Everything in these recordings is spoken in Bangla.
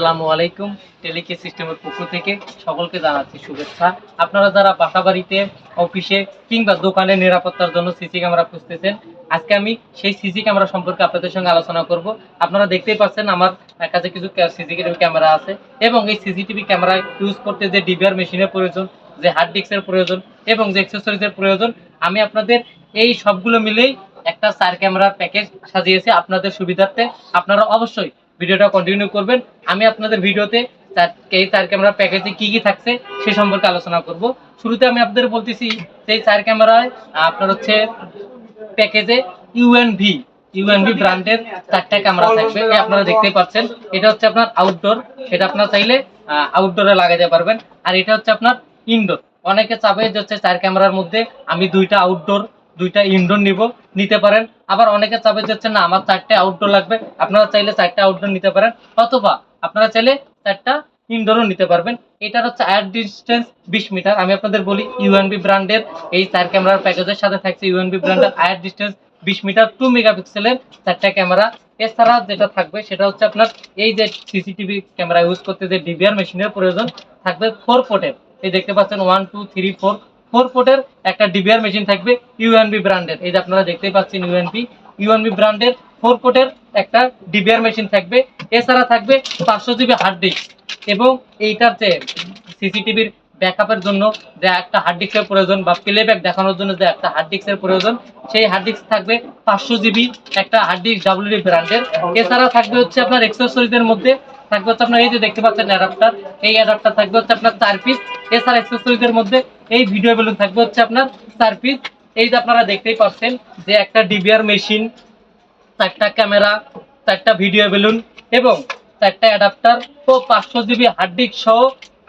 আসসালামু আলাইকুম, টেলিকে সিস্টেমের পক্ষ থেকে সকলকে জানাচ্ছি শুভেচ্ছা। আপনারা যারা বাসা বাড়িতে অফিসে কিংবা দোকানে নিরাপত্তার জন্য সিসি ক্যামেরা খুঁজতেছেন, আজকে আমি সেই সিসি ক্যামেরা সম্পর্কে আপনাদের সঙ্গে আলোচনা করব। আপনারা দেখতেই পাচ্ছেন আমার কাছে কিছু সিসিটিভি ক্যামেরা আছে এবং এই সিসিটিভি ক্যামেরা ইউজ করতে যে ডিবিআর মেশিনের প্রয়োজন, যে হার্ড ডিস্কের প্রয়োজন এবং যে অ্যাক্সেসরিজের প্রয়োজন, আমি আপনাদের এই সবগুলো মিলেই একটা চার ক্যামেরার প্যাকেজ সাজিয়েছি। আপনাদের সুবিধার্থে আপনারা অবশ্যই ভিডিওটা কন্টিনিউ করবেন। আমি আপনাদের ভিডিওতে এই চার ক্যামেরার প্যাকেজে কি কি থাকছে সে সম্পর্কে আলোচনা করব। শুরুতে আমি আপনাদের বলতেছি এই চার ক্যামেরায় আপনার হচ্ছে প্যাকেজে ইউএনভি ইউএনভি ব্র্যান্ডের চারটা ক্যামেরা থাকবে। আপনারা দেখতেই পাচ্ছেন, এটা হচ্ছে আপনার আউটডোর এটা আপনারা চাইলে আউটডোরে লাগাতে পারবেন। আর এটা হচ্ছে আপনার ইনডোর অনেকে চাবে যে হচ্ছে চার ক্যামেরার মধ্যে আমি দুইটা আউটডোর দুইটা ইনডোর নিব, নিতে পারেন। আবার অনেকে চাবে যে হচ্ছে না, আমার চারটে আউটডোর লাগবে। আপনারা চাইলে চারটে আউটডোর নিতে পারেন। অথবা আপনারা চাইলে চারটা ইনডোরও নিতে পারবেন। এটার হচ্ছে আয়ার ডিস্টেন্স বিশ মিটার আমি আপনাদের বলি ইউএনবি ব্র্যান্ডের এই চার ক্যামেরার প্যাকেজের সাথে থাকছে ইউএনবি ব্র্যান্ডের আয়ার ডিস্টেন্স বিশ মিটার টু মেগাপিক্সেলের চারটা ক্যামেরা এছাড়া যেটা থাকবে, সেটা হচ্ছে আপনার এই যে সিসিটিভি ক্যামেরা ইউজ করতে যে ডিবিআর মেশিনের প্রয়োজন, থাকবে ফোর পোর্টের এই দেখতে পাচ্ছেন one two three four four পোর্টের একটা ডিবিআর মেশিন থাকবে ইউএনবি ব্র্যান্ডের এই যে আপনারা দেখতেই পাচ্ছেন ইউএনবি ইউএনবি ব্র্যান্ডের ফোর পোর্টের একটা ডিবিআর মেশিন থাকবে। এছাড়া থাকবে পাঁচশো জিবি হার্ড ডিস্ক এবং এইটার যে সিসিটিভির ব্যাকআপের জন্য যে একটা হার্ড ডিস্কের প্রয়োজন বা প্লেব্যাক দেখানোর জন্য যে একটা হার্ড ডিস্কের প্রয়োজন, সেই হার্ড ডিস্ক থাকবে পাঁচশো জিবি একটা হার্ড ডিস্ক ডাব্লিউডি ব্র্যান্ডের এছাড়া থাকবে হচ্ছে আপনার এক্সেসরিজের মধ্যে থাকবে হচ্ছে আপনার, এই যে দেখতে পাচ্ছেন অ্যাডাপ্টার এই অ্যাডাপ্টার থাকবে হচ্ছে আপনার চার পিস এছাড়া এক্সেসরিজের মধ্যে এই ভিডিও বেলুন থাকবে হচ্ছে আপনার চার পিস এই যে আপনারা দেখতেই পাচ্ছেন যে একটা ডিবিআর মেশিন চারটা ক্যামেরা চারটা ভিডিও বেলুন এবং চারটা অ্যাডাপ্টার ও পাঁচশো জিবি হার্ড ডিস্ক সহ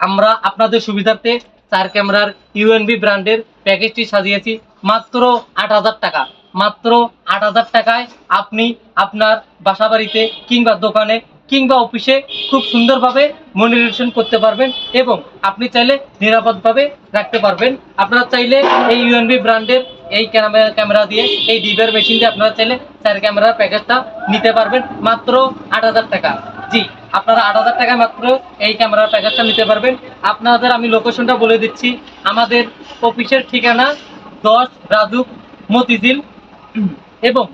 আমরা আপনাদের সুবিধার্থে চার ক্যামেরার ইউএনবি ব্র্যান্ডের প্যাকেজটি সাজিয়েছি। মাত্র আট হাজার টাকা। মাত্র আট হাজার টাকায় আপনি আপনার বাসাবাড়িতে কিংবা দোকানে কিংবা অফিসে খুব সুন্দরভাবে মনিটরেশন করতে পারবেন এবং আপনি চাইলে নিরাপদভাবে রাখতে পারবেন। আপনারা চাইলে এই ইউএনবি ব্র্যান্ডের এই ক্যামেরা ক্যামেরা দিয়ে, এই ডিবের মেশিন দিয়ে আপনারা চাইলে চার ক্যামেরার প্যাকেজটা নিতে পারবেন মাত্র আট হাজার টাকা। জি, আপনারা আট হাজার টাকা মাত্র এই ক্যামেরার প্যাকেজটা নিতে পারবেন। আপনাদের আমি লোকেশনটা বলে দিচ্ছি। আমাদের অফিসের ঠিকানা দশ রাজুক মতিঝিল। এবং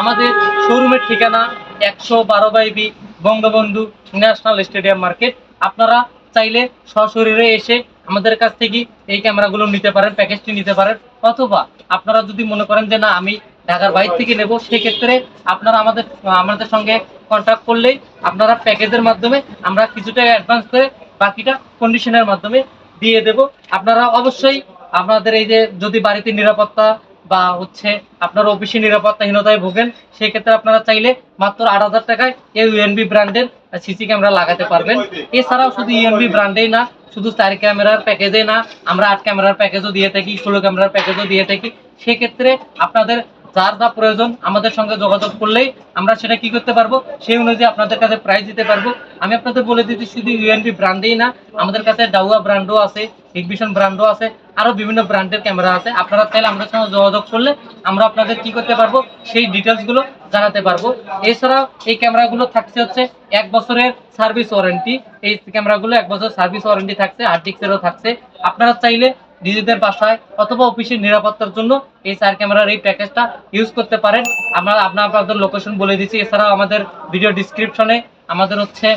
আমাদের শোরুমের ঠিকানা একশো বারো by B Bangabandhu National Stadium market. আপনারা চাইলে সশরীরে এসে আমাদের কাছ থেকে এই ক্যামেরাগুলো নিতে পারেন, প্যাকেজটি নিতে পারেন। অথবা আপনারা যদি মনে করেন যে, না, আমি ঢাকার বাইরে থেকে নেব, সেক্ষেত্রে আপনারা আমাদের আমাদের সঙ্গে কন্ট্যাক্ট করলেই আপনারা প্যাকেজের মাধ্যমে আমরা কিছুটা অ্যাডভান্স করে বাকিটা কন্ডিশনের মাধ্যমে দিয়ে দেব। আপনারা অবশ্যই আপনাদের এই যে, যদি বাড়িতে নিরাপত্তা বা হচ্ছে আপনার অফিসে নিরাপত্তাহীনতায় ভোগেন, সেক্ষেত্রে আপনারা চাইলে মাত্র আট হাজার টাকায় এই ইউএনবি ব্র্যান্ডের সিসি ক্যামেরা লাগাতে পারবেন। এছাড়াও শুধু ইউএনবি ব্র্যান্ডেই না, শুধু চার ক্যামেরার প্যাকেজে না, আমরা আট ক্যামেরার প্যাকেজও দিয়ে থাকি, ষোলো ক্যামেরার প্যাকেজও দিয়ে থাকি। সেক্ষেত্রে আপনাদের যার যা প্রয়োজন আমাদের সঙ্গে যোগাযোগ করলেই আমরা সেটা কি করতে পারব? সেই অনুযায়ী আপনাদের কাছে প্রাইস দিতে পারব। আমি আপনাদের বলে দিচ্ছি, শুধু ইউএনবি ব্র্যান্ডেই না, আমাদের কাছে ডাউয়া ব্র্যান্ডও আছে ইগভিশন ব্র্যান্ডও আছে, আরও বিভিন্ন ব্র্যান্ডের ক্যামেরা আছে। আপনারা চাইলে আমাদের সঙ্গে যোগাযোগ করলে আমরা আপনাদের কি করতে পারব, সেই ডিটেলসগুলো জানাতে পারব। এছাড়াও এই ক্যামেরাগুলো থাকছে হচ্ছে এক বছরের সার্ভিস ওয়ারেন্টি এই ক্যামেরাগুলো এক বছর সার্ভিস ওয়ারেন্টি থাকছে হার্ড ডিস্কেরও থাকছে। আপনারা চাইলে নিজেদের বাসায় অথবা অফিসের নিরাপত্তার জন্য এই চার ক্যামেরার এই প্যাকেজটা ইউজ করতে পারেন। আমরা আপনার আপনাদের লোকেশন বলে দিচ্ছি। এছাড়াও আমাদের ভিডিও ডিসক্রিপশনে আমাদের হচ্ছে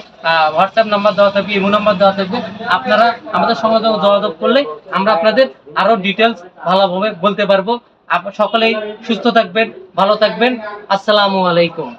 হোয়াটসঅ্যাপ নাম্বার দেওয়া থাকবে ইমো নাম্বার দেওয়া থাকবে। আপনারা আমাদের সঙ্গে যোগাযোগ করলে আমরা আপনাদের আরও ডিটেলস ভালোভাবে বলতে পারব। সকলেই সুস্থ থাকবেন, ভালো থাকবেন। আসসালামু আলাইকুম।